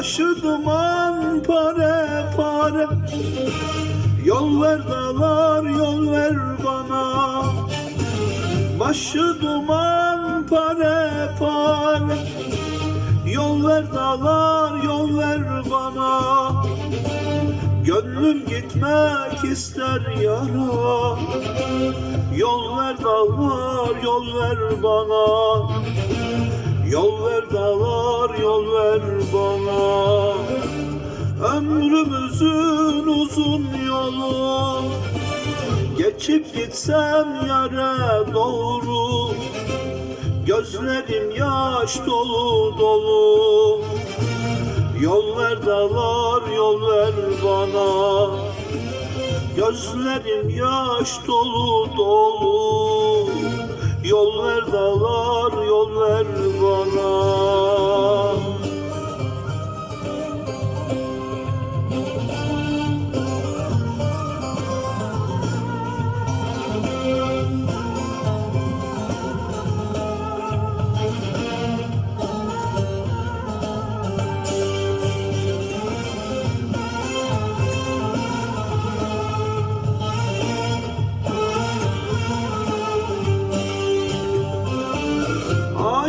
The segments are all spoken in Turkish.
Başı duman pare pare. Yol ver dağlar yol ver bana. Başı duman pare pare. Yol ver dağlar yol ver bana. Gönlüm gitmek ister yara. Yol ver dağlar yol ver bana. Yol ver dağlar Ömrümüzün uzun yolu. Geçip gitsem yere doğru. Gözlerim yaş dolu dolu. Yol ver dağlar yol ver bana. Gözlerim yaş dolu dolu. Yol ver dağlar yol ver bana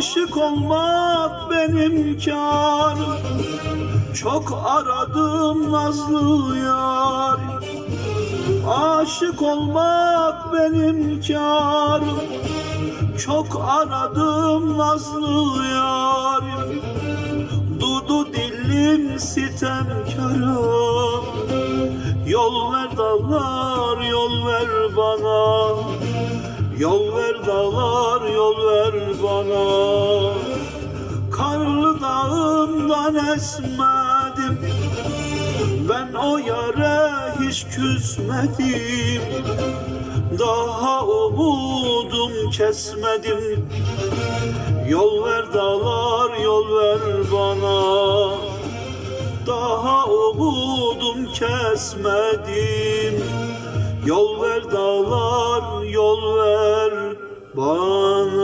Aşık olmak benim karım Çok aradım nazlı yar. Aşık olmak benim karım Çok aradım nazlı yar. Dudu dillim sitemkarım Yol ver dağlar yol ver bana. Yol ver dağlar ver bana. Karlı dağından esmedim. Ben o yere hiç küsmedim. Daha umudum kesmedim. Yol ver dağlar yol ver bana. Daha umudum kesmedim. Yol ver dağlar yol ver bana.